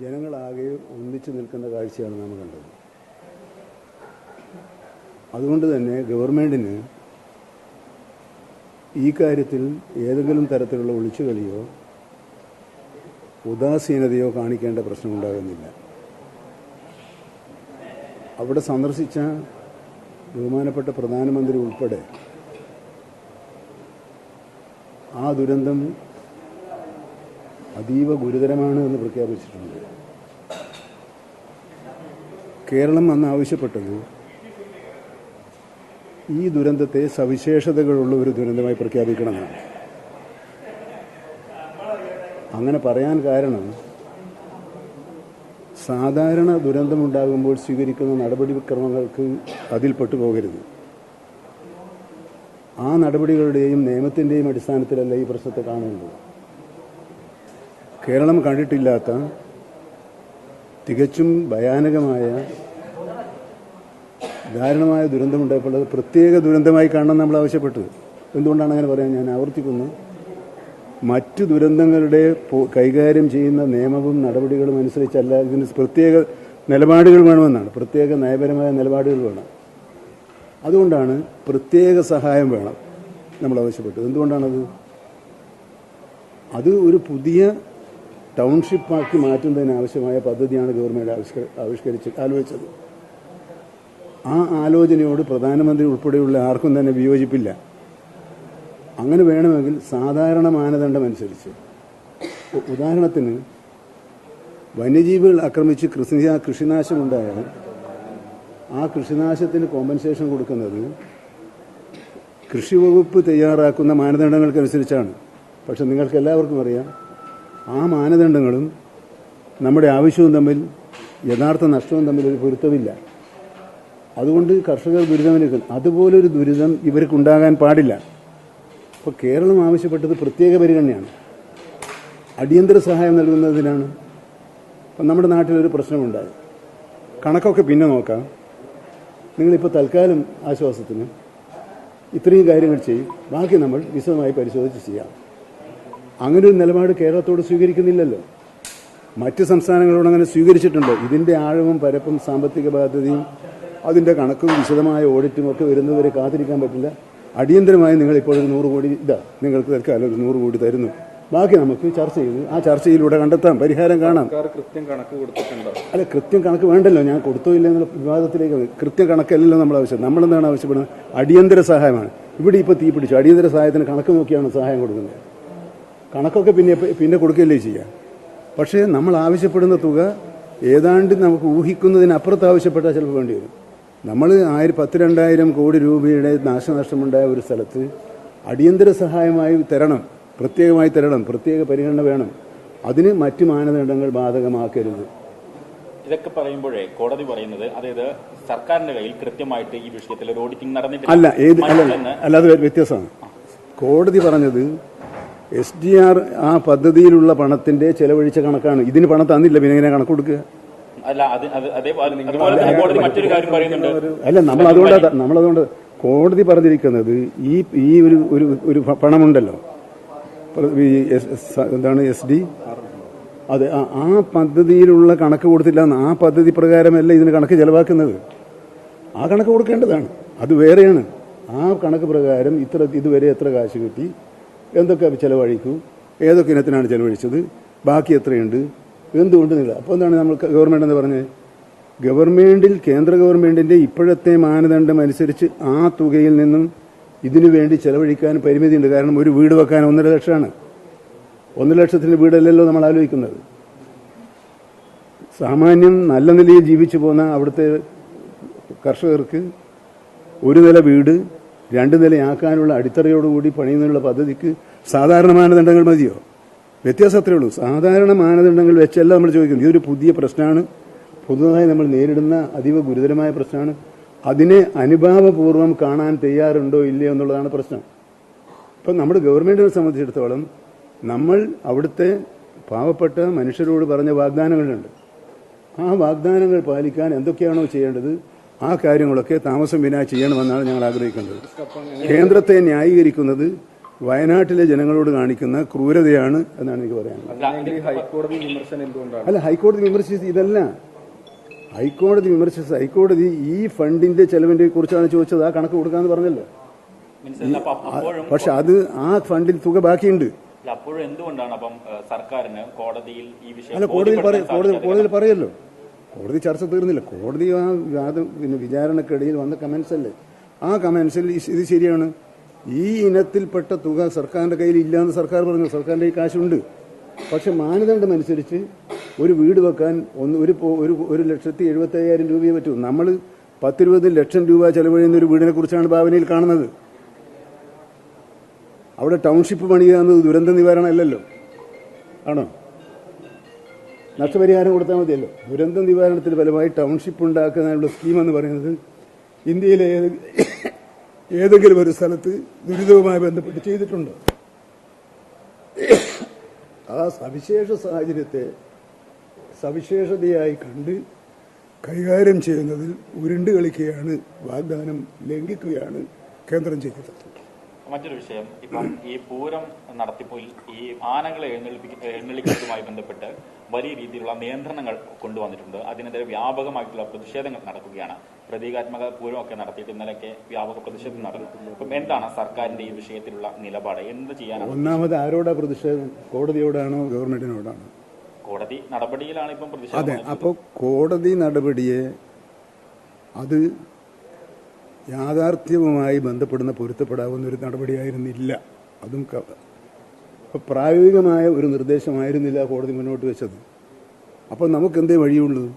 ജനങ്ങളാകെ ഒന്നിച്ചു നിൽക്കുന്ന കാഴ്ചയാണ് നാം കണ്ടത്. അതുകൊണ്ട് തന്നെ ഗവൺമെന്റിന് ഈ കാര്യത്തിൽ ഏതെങ്കിലും തരത്തിലുള്ള ഒളിച്ചുകളിയോ ഉദാസീനതയോ കാണിക്കേണ്ട പ്രശ്നമുണ്ടാകുന്നില്ല. അവിടെ സന്ദർശിച്ച ബഹുമാനപ്പെട്ട പ്രധാനമന്ത്രി ഉൾപ്പെടെ ആ ദുരന്തം അതീവ ഗുരുതരമാണ് എന്ന് പ്രഖ്യാപിച്ചിട്ടുണ്ട്. കേരളം അന്ന് ആവശ്യപ്പെട്ടത് ഈ ദുരന്തത്തെ സവിശേഷതകളുള്ള ഒരു ദുരന്തമായി പ്രഖ്യാപിക്കണമെന്നാണ്. അങ്ങനെ പറയാൻ കാരണം സാധാരണ ദുരന്തമുണ്ടാകുമ്പോൾ സ്വീകരിക്കുന്ന നടപടിക്രമങ്ങൾക്ക് അതിൽപ്പെട്ടു പോകരുത് ആ നടപടികളുടെയും നിയമത്തിന്റെയും അടിസ്ഥാനത്തിലല്ല ഈ പ്രശ്നത്തെ കാണേണ്ടത്. കേരളം കണ്ടിട്ടില്ലാത്ത തികച്ചും ഭയാനകമായ ദാരുണമായ ദുരന്തമുണ്ടായപ്പോൾ അത് പ്രത്യേക ദുരന്തമായി കാണണം നമ്മൾ ആവശ്യപ്പെട്ടത് എന്തുകൊണ്ടാണ് അങ്ങനെ പറയാൻ ഞാൻ ആവർത്തിക്കുന്നു? മറ്റു ദുരന്തങ്ങളുടെ കൈകാര്യം ചെയ്യുന്ന നിയമവും നടപടികളും അനുസരിച്ചല്ല ഇതിന് പ്രത്യേക നിലപാടുകൾ വേണമെന്നാണ്. പ്രത്യേക നയപരമായ നിലപാടുകൾ വേണം. അതുകൊണ്ടാണ് പ്രത്യേക സഹായം വേണം നമ്മൾ ആവശ്യപ്പെട്ടത്. എന്തുകൊണ്ടാണത്? അത് ഒരു പുതിയ ടൗൺഷിപ്പാക്കി മാറ്റുന്നതിന് ആവശ്യമായ പദ്ധതിയാണ് ഗവൺമെന്റ് ആവിഷ്ക- ആവിഷ്കരിച്ച് ആലോചിച്ചത്. ആ ആലോചനയോട് പ്രധാനമന്ത്രി ഉൾപ്പെടെയുള്ള ആർക്കും തന്നെ വിയോജിപ്പില്ല. അങ്ങനെ വേണമെങ്കിൽ സാധാരണ മാനദണ്ഡം അനുസരിച്ച്. ഉദാഹരണത്തിന് വന്യജീവികൾ ആക്രമിച്ച് കൃഷി കൃഷിനാശമുണ്ടായാൽ ആ കൃഷിനാശത്തിന് കോമ്പൻസേഷൻ കൊടുക്കുന്നത് കൃഷി വകുപ്പ് തയ്യാറാക്കുന്ന മാനദണ്ഡങ്ങൾക്കനുസരിച്ചാണ്. പക്ഷെ നിങ്ങൾക്ക് എല്ലാവർക്കും അറിയാം ആ മാനദണ്ഡങ്ങളും നമ്മുടെ ആവശ്യവും തമ്മിൽ യഥാർത്ഥ നഷ്ടവും തമ്മിൽ ഒരു പൊരുത്തമില്ല. അതുകൊണ്ട് കർഷകർ ദുരിതമനുഭവിക്കുന്നു അതുപോലൊരു ദുരിതം ഇവർക്കുണ്ടാകാൻ പാടില്ല. അപ്പോൾ കേരളം ആവശ്യപ്പെട്ടത് പ്രത്യേക പരിഗണനയാണ്. അടിയന്തര സഹായം നൽകുന്നതിനാണ്. അപ്പം നമ്മുടെ നാട്ടിലൊരു പ്രശ്നമുണ്ടായി. കണക്കൊക്കെ പിന്നെ നോക്കാം. നിങ്ങളിപ്പോൾ തൽക്കാലം ആശ്വാസത്തിന് ഇത്രയും കാര്യങ്ങൾ ചെയ്യും. ബാക്കി നമ്മൾ വിശദമായി പരിശോധിച്ച് ചെയ്യാം. അങ്ങനെ ഒരു നിലപാട് കേരളത്തോട് സ്വീകരിക്കുന്നില്ലല്ലോ. മറ്റ് സംസ്ഥാനങ്ങളോട് അങ്ങനെ സ്വീകരിച്ചിട്ടുണ്ട്. ഇതിന്റെ ആഴവും പരപ്പും സാമ്പത്തിക ബാധ്യതയും അതിന്റെ കണക്കും വിശദമായ ഓഡിറ്റും ഒക്കെ വരുന്നവരെ കാത്തിരിക്കാൻ പറ്റില്ല. അടിയന്തരമായി നിങ്ങൾ ഇപ്പോൾ ഒരു നൂറ് കോടി ഇതാ നിങ്ങൾക്ക് തൽക്കാലം ഒരു നൂറ് കോടി തരുന്നു. ബാക്കി നമുക്ക് ചർച്ച ചെയ്ത് ആ ചർച്ചയിലൂടെ കണ്ടെത്താം. പരിഹാരം കാണാം. കൃത്യം കണക്ക് കൊടുത്തിട്ടുണ്ടോ? അല്ല കൃത്യം കണക്ക് വേണ്ടല്ലോ. ഞാൻ കൊടുത്തോ ഇല്ല എന്നുള്ള വിവാദത്തിലേക്ക് കൃത്യം കണക്കല്ലല്ലോ നമ്മൾ ആവശ്യം. നമ്മളെന്താണ് ആവശ്യപ്പെടുന്നത്? അടിയന്തര സഹായമാണ്. ഇവിടെ ഇപ്പോൾ തീ പിടിച്ചു. അടിയന്തര സഹായത്തിന് കണക്ക് നോക്കിയാണ് സഹായം കൊടുക്കുന്നത്. കണക്കൊക്കെ പിന്നെ പിന്നെ കൊടുക്കുകയല്ലേ ചെയ്യുക പക്ഷേ നമ്മൾ ആവശ്യപ്പെടുന്ന തുക ഏതാണ്ട് നമുക്ക് ഊഹിക്കുന്നതിനപ്പുറത്ത് ആവശ്യപ്പെട്ടാൽ ചിലപ്പോൾ വേണ്ടി വരും. നമ്മൾ ആയിരം പത്ത് രണ്ടായിരം കോടി രൂപയുടെ നാശനഷ്ടമുണ്ടായ ഒരു സ്ഥലത്ത് അടിയന്തര സഹായമായി തരണം പ്രത്യേകമായി തരണം പ്രത്യേക പരിഗണന വേണം. അതിന് മറ്റ് മാനദണ്ഡങ്ങൾ ബാധകമാക്കരുത്. ഇതൊക്കെ പറയുമ്പോഴേ കോടതി പറയുന്നത് അതായത് സർക്കാരിന്റെ കയ്യിൽ കൃത്യമായിട്ട് ഈ വിഷയത്തിൽ ഒരു ഓഡിറ്റിംഗ് നടന്നിട്ടില്ല. അല്ല ഏത് അല്ല അല്ല അത് വ്യത്യാസമാണ്. കോടതി പറഞ്ഞത് എസ് ഡി ആർ ആ പദ്ധതിയിലുള്ള പണത്തിന്റെ ചെലവഴിച്ച കണക്കാണ്. ഇതിന് പണം തന്നില്ല പിന്നെ എങ്ങനെ കണക്ക് കൊടുക്കുക? അല്ല അത് അത് അതേപോലെ അതുപോലെ മറ്റൊരു കാര്യം പറയുന്നുണ്ട്. അല്ല നമ്മൾ അതുകൊണ്ട് നമ്മളതുകൊണ്ട് കോടതി പറഞ്ഞിരിക്കുന്നത് ഈ ഈ ഒരു ഒരു ഒരു പണമുണ്ടല്ലോ. എന്താണ് എസ് ഡി അതെ ആ- ആ പദ്ധതിയിലുള്ള കണക്ക് കൊടുത്തില്ല ആ പദ്ധതി പ്രകാരമല്ല ഇതിന് കണക്ക് ചെലവാക്കുന്നത്. ആ കണക്ക് കൊടുക്കേണ്ടതാണ്. അത് വേറെയാണ്. ആ കണക്ക് പ്രകാരം ഇത്ര ഇതുവരെ എത്ര കാശ് കിട്ടി? എന്തൊക്കെ ചെലവഴിക്കൂ? ഏതൊക്കെ ഇനത്തിനാണ് ചെലവഴിച്ചത്? ബാക്കി എത്രയുണ്ട്? എന്തുകൊണ്ട് അപ്പോൾ എന്താണ് നമ്മൾ ഗവൺമെന്റ് എന്ന് പറഞ്ഞത് ഗവൺമെന്റിൽ കേന്ദ്ര ഗവൺമെന്റിന്റെ ഇപ്പോഴത്തെ മാനദണ്ഡം അനുസരിച്ച് ആ തുകയിൽ നിന്നും ഇതിനു വേണ്ടി ചെലവഴിക്കാൻ പരിമിതിയുണ്ട്. കാരണം ഒരു വീട് വെക്കാൻ ഒന്നര ലക്ഷമാണ്. ഒന്നര ലക്ഷത്തിന് വീടല്ലല്ലോ നമ്മൾ ആലോചിക്കുന്നത്. സാമാന്യം നല്ല നിലയിൽ ജീവിച്ചു പോകുന്ന അവിടുത്തെ കർഷകർക്ക് ഒരു നില വീട് രണ്ട് നിലയാക്കാനുള്ള അടിത്തറയോടുകൂടി പണിയുന്നതിനുള്ള പദ്ധതിക്ക് സാധാരണ മാനദണ്ഡങ്ങൾ മതിയോ? വ്യത്യാസം അത്രയേ ഉള്ളൂ. സാധാരണ മാനദണ്ഡങ്ങൾ വെച്ചല്ല നമ്മൾ ചോദിക്കുന്നത്. ഇതൊരു പുതിയ പ്രശ്നമാണ്. പുതുതായി നമ്മൾ നേരിടുന്ന അതീവ ഗുരുതരമായ പ്രശ്നമാണ്. അതിനെ അനുഭാവപൂർവം കാണാൻ തയ്യാറുണ്ടോ ഇല്ലയോ എന്നുള്ളതാണ് പ്രശ്നം. ഇപ്പം നമ്മുടെ ഗവൺമെന്റിനെ സംബന്ധിച്ചിടത്തോളം നമ്മൾ അവിടുത്തെ പാവപ്പെട്ട മനുഷ്യരോട് പറഞ്ഞ വാഗ്ദാനങ്ങളുണ്ട്. ആ വാഗ്ദാനങ്ങൾ പാലിക്കാൻ എന്തൊക്കെയാണോ ചെയ്യേണ്ടത്? ആ കാര്യങ്ങളൊക്കെ താമസം വിനാ ചെയ്യണമെന്നാണ് ഞങ്ങൾ ആഗ്രഹിക്കുന്നത്. കേന്ദ്രത്തെ ന്യായീകരിക്കുന്നത് വയനാട്ടിലെ ജനങ്ങളോട് കാണിക്കുന്ന ക്രൂരതയാണ് എന്നാണ് എനിക്ക് പറയാനുള്ളത്. അല്ല ഹൈക്കോടതി വിമർശിച്ചത് ഇതല്ല. ഹൈക്കോടതി വിമർശിച്ചത് ഹൈക്കോടതി ഈ ഫണ്ടിന്റെ ചെലവിനെ കുറിച്ചാണ് ചോദിച്ചത്. ആ കണക്ക് കൊടുക്കാന്ന് പറഞ്ഞല്ലോ. പക്ഷെ അത് ആ ഫണ്ടിൽ തുക ബാക്കിയുണ്ട്. അല്ല, അപ്പോഴും എന്തുകൊണ്ടാണ് അപ്പം സർക്കാരിന് കോടതിയിൽ ഈ വിഷയം കോടതിയിൽ പറയല്ലോ. കോടതി ചർച്ച തീർന്നില്ല. കോടതി ആ വാദം പിന്നെ വിചാരണക്കിടയിൽ വന്ന കമൻസ് അല്ലേ? ആ കമൻസിൽ ഇത് ശരിയാണ്. ഈ ഇനത്തിൽപ്പെട്ട തുക സർക്കാരിന്റെ കയ്യിൽ ഇല്ലാന്ന് സർക്കാർ പറഞ്ഞു. സർക്കാരിന്റെ കയ്യിൽ കാശുണ്ട്. പക്ഷെ മാനദണ്ഡം അനുസരിച്ച് ഒരു വീട് വെക്കാൻ ഒന്ന് ഒരു ഒരു ഒരു ലക്ഷത്തി എഴുപത്തി അയ്യായിരം രൂപയെ പറ്റൂ. നമ്മൾ പത്തിരുപത് ലക്ഷം രൂപ ചെലവഴിയുന്ന ഒരു വീടിനെ കുറിച്ചാണ് ഭാവനയിൽ കാണുന്നത്. അവിടെ ടൗൺഷിപ്പ് പണിയുക എന്നത് ദുരന്ത നിവാരണ അല്ലല്ലോ. ആണോ? നഷ്ടപരിഹാരം കൊടുത്താൽ മതിയല്ലോ. ദുരന്ത നിവാരണത്തിൽ ഫലമായി ടൗൺഷിപ്പ് ഉണ്ടാക്കുന്നതിനുള്ള സ്കീം എന്ന് പറയുന്നത് ഇന്ത്യയിലെ ഏതെങ്കിലും ഒരു സ്ഥലത്ത് ദുരിതവുമായി ബന്ധപ്പെട്ട് ചെയ്തിട്ടുണ്ട്. ആ സവിശേഷ സാഹചര്യത്തെ സവിശേഷതയായി കണ്ട് കൈകാര്യം ചെയ്യുന്നതിൽ ഉരുണ്ട് കളിക്കുകയാണ് വാഗ്ദാനം ലംഘിക്കുകയാണ് കേന്ദ്രം ചെയ്തത്. മറ്റൊരു വിഷയം. ഇപ്പം ഈ പൂരം നടത്തിപ്പിൽ ഈ ആനകളെ എഴുന്നള്ളിപ്പിക്ക എഴുന്നള്ളിക്കുന്നതുമായി ബന്ധപ്പെട്ട് വലിയ രീതിയിലുള്ള നിയന്ത്രണങ്ങൾ കൊണ്ടുവന്നിട്ടുണ്ട്. അതിനെതിരെ വ്യാപകമായിട്ടുള്ള പ്രതിഷേധങ്ങൾ നടക്കുകയാണ്. പ്രതീകാത്മക പൂരമൊക്കെ നടത്തിയിട്ട് ഇന്നലെയൊക്കെ വ്യാപക പ്രതിഷേധം നടന്നു. അപ്പം എന്താണ് സർക്കാരിന്റെ ഈ വിഷയത്തിലുള്ള നിലപാട്? എന്ത് ചെയ്യാനാണ്? ഒന്നാമത് ആരോടാ പ്രതിഷേധം? കോടതിയോടാണോ ഗവൺമെന്റിനോടാണോ? കോടതി നടപടിയിലാണ് ഇപ്പം അതെ. പ്രതിഷേധം അപ്പോൾ കോടതി നടപടിയെ അത് യാഥാർത്ഥ്യവുമായി ബന്ധപ്പെടുന്ന പൊരുത്തപ്പെടാവുന്ന ഒരു നടപടിയായിരുന്നില്ല. അതും പ്രായോഗികമായ ഒരു നിർദ്ദേശമായിരുന്നില്ല കോടതി മുന്നോട്ട് വെച്ചത്. അപ്പോൾ നമുക്ക് എന്തേ വഴിയുള്ളൂ?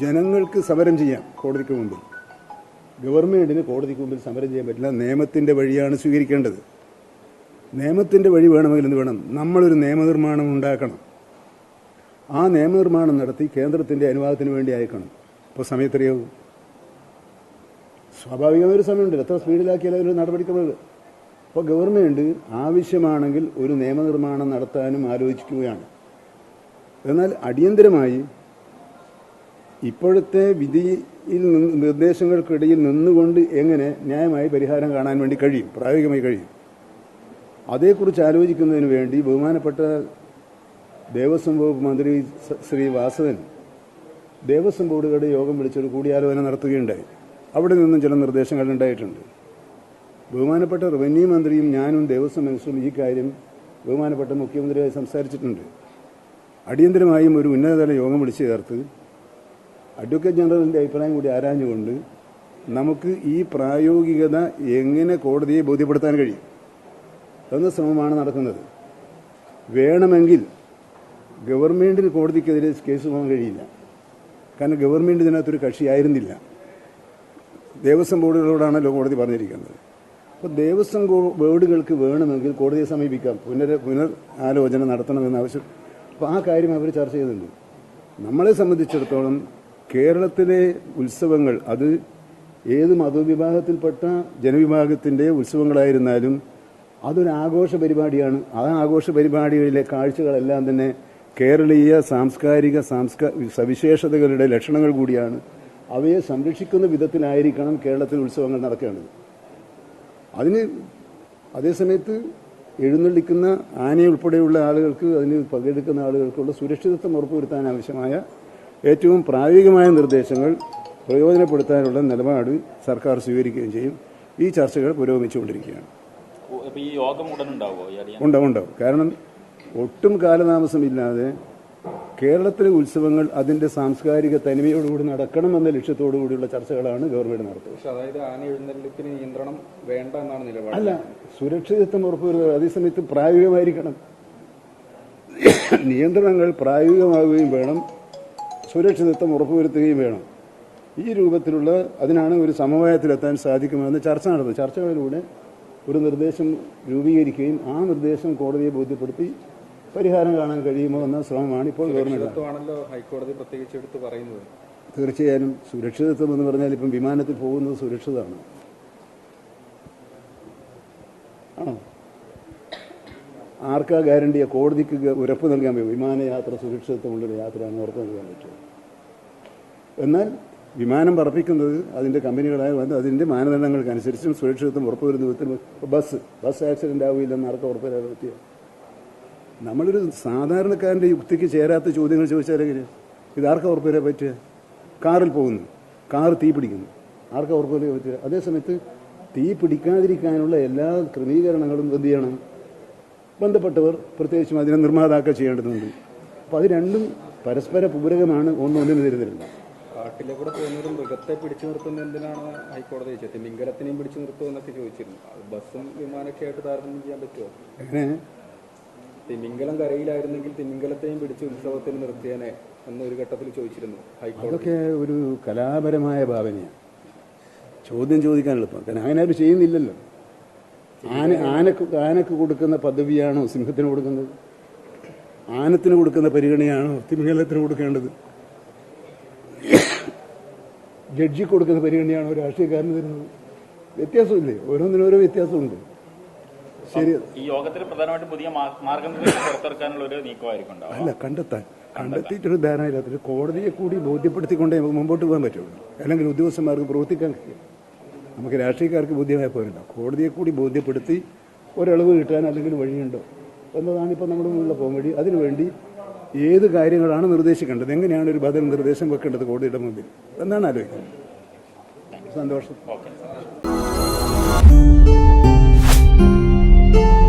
ജനങ്ങൾക്ക് സമരം ചെയ്യാം കോടതിക്ക് മുമ്പിൽ. ഗവൺമെന്റിന് കോടതിക്ക് മുമ്പിൽ സമരം ചെയ്യാൻ പറ്റില്ല. നിയമത്തിന്റെ വഴിയാണ് സ്വീകരിക്കേണ്ടത്. നിയമത്തിന്റെ വഴി വേണമെങ്കിൽ എന്ത് വേണം? നമ്മളൊരു നിയമനിർമ്മാണം ഉണ്ടാക്കണം. ആ നിയമനിർമ്മാണം നടത്തി കേന്ദ്രത്തിന്റെ അനുവാദത്തിന് വേണ്ടി അയക്കണം. അപ്പോൾ സമയത്തെറിയാവും. സ്വാഭാവികമായ ഒരു സമയമുണ്ട് എത്ര സ്പീഡിലാക്കിയാലും അതിൽ നടപടിക്രമമുണ്ട്. അപ്പോൾ ഗവൺമെന്റ് ആവശ്യമാണെങ്കിൽ ഒരു നിയമനിർമ്മാണം നടത്താനും ആലോചിക്കുകയാണ്. എന്നാൽ അടിയന്തരമായി ഇപ്പോഴത്തെ വിധിയിൽ നിർദ്ദേശങ്ങൾക്കിടയിൽ നിന്നുകൊണ്ട് എങ്ങനെ ന്യായമായി പരിഹാരം കാണാൻ വേണ്ടി കഴിയും? പ്രായോഗികമായി കഴിയും. അതേക്കുറിച്ച് ആലോചിക്കുന്നതിന് വേണ്ടി ബഹുമാനപ്പെട്ട ദേവസ്വം വകുപ്പ് മന്ത്രി ശ്രീ വാസവൻ ദേവസ്വം ബോർഡുകളുടെ യോഗം വിളിച്ചൊരു കൂടിയാലോചന നടത്തുകയുണ്ടായി. അവിടെ നിന്നും ചില നിർദ്ദേശങ്ങൾ ഉണ്ടായിട്ടുണ്ട്. ബഹുമാനപ്പെട്ട റവന്യൂ മന്ത്രിയും ഞാനും ദേവസ്വം മിനിസ്റ്ററും ഈ കാര്യം ബഹുമാനപ്പെട്ട മുഖ്യമന്ത്രിയായി സംസാരിച്ചിട്ടുണ്ട്. അടിയന്തരമായും ഒരു ഉന്നതതല യോഗം വിളിച്ചു ചേർത്ത് അഡ്വക്കേറ്റ് ജനറലിന്റെ അഭിപ്രായം കൂടി ആരാഞ്ഞുകൊണ്ട് നമുക്ക് ഈ പ്രായോഗികത എങ്ങനെ കോടതിയെ ബോധ്യപ്പെടുത്താൻ കഴിയും? എന്ന ശ്രമമാണ് നടക്കുന്നത്. വേണമെങ്കിൽ ഗവൺമെന്റിന് കോടതിക്കെതിരെ കേസ് പോകാൻ കഴിയില്ല. കാരണം ഗവൺമെന്റ് ഇതിനകത്തൊരു കക്ഷിയായിരുന്നില്ല. ദേവസ്വം ബോർഡുകളോടാണല്ലോ കോടതി പറഞ്ഞിരിക്കുന്നത്. അപ്പോൾ ദേവസ്വം ബോർഡുകൾക്ക് വേണമെങ്കിൽ കോടതിയെ സമീപിക്കാം. പുനർ പുനർ ആലോചന നടത്തണമെന്ന് ആവശ്യം അപ്പോൾ ആ കാര്യം അവർ ചർച്ച ചെയ്യുന്നുണ്ട് നമ്മളെ സംബന്ധിച്ചിടത്തോളം കേരളത്തിലെ ഉത്സവങ്ങൾ അത് ഏത് മതവിഭാഗത്തിൽപ്പെട്ട ജനവിഭാഗത്തിന്റെ ഉത്സവങ്ങളായിരുന്നാലും അതൊരു ആഘോഷ പരിപാടിയാണ്. ആ ആഘോഷ പരിപാടികളിലെ കാഴ്ചകളെല്ലാം തന്നെ കേരളീയ സാംസ്കാരിക സാംസ്കാ സവിശേഷതകളുടെ ലക്ഷണങ്ങൾ കൂടിയാണ് അവയെ സംരക്ഷിക്കുന്ന വിധത്തിലായിരിക്കണം കേരളത്തിൽ ഉത്സവങ്ങൾ നടക്കേണ്ടത്. അതിന് അതേസമയത്ത് എഴുന്നള്ളിക്കുന്ന ആനയുൾപ്പെടെയുള്ള ആളുകൾക്ക് അതിന് പങ്കെടുക്കുന്ന ആളുകൾക്കുള്ള സുരക്ഷിതത്വം ഉറപ്പുവരുത്താൻ ആവശ്യമായ ഏറ്റവും പ്രായോഗികമായ നിർദ്ദേശങ്ങൾ പ്രയോജനപ്പെടുത്താനുള്ള നിലപാട് സർക്കാർ സ്വീകരിക്കുകയും ചെയ്യും. ഈ ചർച്ചകൾ പുരോഗമിച്ചുകൊണ്ടിരിക്കുകയാണ്. ഉണ്ടാവും ഉണ്ടാവും. കാരണം ഒട്ടും കാലതാമസമില്ലാതെ കേരളത്തിലെ ഉത്സവങ്ങൾ അതിന്റെ സാംസ്കാരിക തനിമയോടുകൂടി നടക്കണം എന്ന ലക്ഷ്യത്തോടു കൂടിയുള്ള ചർച്ചകളാണ് ഗവൺമെന്റ് നടത്തുന്നത്. അതായത് ആന എഴുന്നള്ളിപ്പിന് നിയന്ത്രണം വേണ്ട എന്നാണ് നിലപാട്. അല്ല സുരക്ഷിതത്വം ഉറപ്പുവരുത്തുക അതേസമയത്ത് പ്രായോഗികമായിരിക്കണം. നിയന്ത്രണങ്ങൾ പ്രായോഗികമാവുകയും വേണം സുരക്ഷിതത്വം ഉറപ്പുവരുത്തുകയും വേണം. ഈ രൂപത്തിലുള്ള അതിനാണ് ഒരു സമവായത്തിലെത്താൻ സാധിക്കുമെന്ന് ചർച്ച നടന്നത്. ചർച്ചകളിലൂടെ ഒരു നിർദ്ദേശം രൂപീകരിക്കുകയും ആ നിർദ്ദേശം കോടതിയെ ബോധ്യപ്പെടുത്തി പരിഹാരം കാണാൻ കഴിയുമോ എന്ന ശ്രമമാണ് ഇപ്പോൾ ഗവൺമെന്റ് ഹൈക്കോടതി പ്രത്യേകിച്ച് എടുത്ത് പറയുന്നത്. തീർച്ചയായും സുരക്ഷിതത്വം എന്ന് പറഞ്ഞാൽ ഇപ്പം വിമാനത്തിൽ പോകുന്നത് സുരക്ഷിതമാണ്. ആണോ? ആർക്കാ ഗ്യാരണ്ടിയ കോടതിക്ക് ഉറപ്പ് നൽകാൻ പറ്റും? വിമാനയാത്ര സുരക്ഷിതത്വമുള്ളൊരു യാത്രയാണ് ഉറപ്പ് നൽകാൻ പറ്റുക. എന്നാൽ വിമാനം പറപ്പിക്കുന്നത് അതിന്റെ കമ്പനികളായ അതിന്റെ മാനദണ്ഡങ്ങൾക്കനുസരിച്ചും സുരക്ഷിതത്വം ഉറപ്പുവരുന്ന വിധത്തിൽ ബസ് ബസ് ആക്സിഡന്റ് ആവില്ലെന്ന് ആർക്കും ഉറപ്പുവരാൻ പറ്റിയ നമ്മളൊരു സാധാരണക്കാരന്റെ യുക്തിക്ക് ചേരാത്ത ചോദ്യങ്ങൾ ചോദിച്ചാലെങ്കിൽ ഇതാർക്കാ ഉറപ്പുവരാൻ പറ്റുക കാറിൽ പോകുന്നു. കാർ തീ പിടിക്കുന്നു. ആർക്കാ ഉറപ്പുവരാൻ പറ്റുക അതേസമയത്ത് തീ പിടിക്കാതിരിക്കാനുള്ള എല്ലാ ക്രമീകരണങ്ങളും എന്ത് ചെയ്യണം? ബന്ധപ്പെട്ടവർ പ്രത്യേകിച്ചും അതിനെ നിർമ്മാതാക്കൾ ചെയ്യേണ്ടതുണ്ട്. അപ്പോൾ അത് രണ്ടും പരസ്പര പൂരകമാണ് ഒന്നൊന്നിന് തരുന്നില്ല കാട്ടിലെ കൂടെ മൃഗത്തെ പിടിച്ചു നിർത്തുന്ന എന്തിനാണ് ഹൈക്കോടതി ചോദിച്ചത്? മിംഗലത്തിനെയും പിടിച്ചു നിർത്തുമെന്നൊക്കെ ചോദിച്ചിരുന്നു. ബസ്സും വിമാനമൊക്കെ ആയിട്ട് താരതമ്യം ചെയ്യാൻ പറ്റുമോ? തിമിംഗലം കരയിലായിരുന്നെങ്കിൽ തിമിംഗലത്തെയും പിടിച്ച് ഉത്സവത്തിന് നിർത്തിയനെ എന്നൊരു ഘട്ടത്തിൽ ചോദിച്ചിരുന്നു അതൊക്കെ ഒരു കലാപരമായ ഭാവനയാണ്. ചോദ്യം ചോദിക്കാൻ എളുപ്പം. കാരണം അങ്ങനെ ആരും ചെയ്യുന്നില്ലല്ലോ. ആന ആനക്ക് ആനക്ക് കൊടുക്കുന്ന പദവിയാണോ സിംഹത്തിന് കൊടുക്കുന്നത്? ആനത്തിന് കൊടുക്കുന്ന പരിഗണനയാണോ തിമിംഗലത്തിന് കൊടുക്കേണ്ടത്? ജഡ്ജി കൊടുക്കുന്ന പരിഗണനയാണോ രാഷ്ട്രീയക്കാരന് തരുന്നത്? വ്യത്യാസമില്ലേ? ഓരോന്നിനും ഓരോ വ്യത്യാസമുണ്ട്. ശരി ഈ യോഗത്തിൽ പ്രധാനമായിട്ടും പുതിയ മാർഗനിർദ്ദേശം പുറത്തിറക്കാനുള്ള ഒരു നീക്കമായിരിക്കും അല്ല കണ്ടെത്താൻ. കണ്ടെത്തിയിട്ടൊരു ധാരണയില്ലാത്തൊരു കോടതിയെ കൂടി ബോധ്യപ്പെടുത്തിക്കൊണ്ടേ നമുക്ക് മുമ്പോട്ട് പോകാൻ പറ്റുള്ളൂ. അല്ലെങ്കിൽ ഉദ്യോഗസ്ഥന്മാർക്ക് പ്രവർത്തിക്കാൻ കഴിയും നമുക്ക് രാഷ്ട്രീയക്കാർക്ക് ബോധ്യമായ പോരല്ല. കോടതിയെ കൂടി ബോധ്യപ്പെടുത്തി ഒരളവ് കിട്ടാൻ അല്ലെങ്കിൽ വഴിയുണ്ടോ എന്നതാണ് ഇപ്പോൾ നമ്മുടെ മുന്നിലുള്ള പോംവഴി. അതിനുവേണ്ടി ഏത് കാര്യങ്ങളാണ് നിർദ്ദേശിക്കേണ്ടത്? എങ്ങനെയാണ് ഒരു ബദൽ നിർദ്ദേശം വെക്കേണ്ടത് കോടതിയുടെ മുമ്പിൽ? എന്നാണ് ആലോചിക്കുന്നത്. സന്തോഷം. ഓക്കെ. Thank you.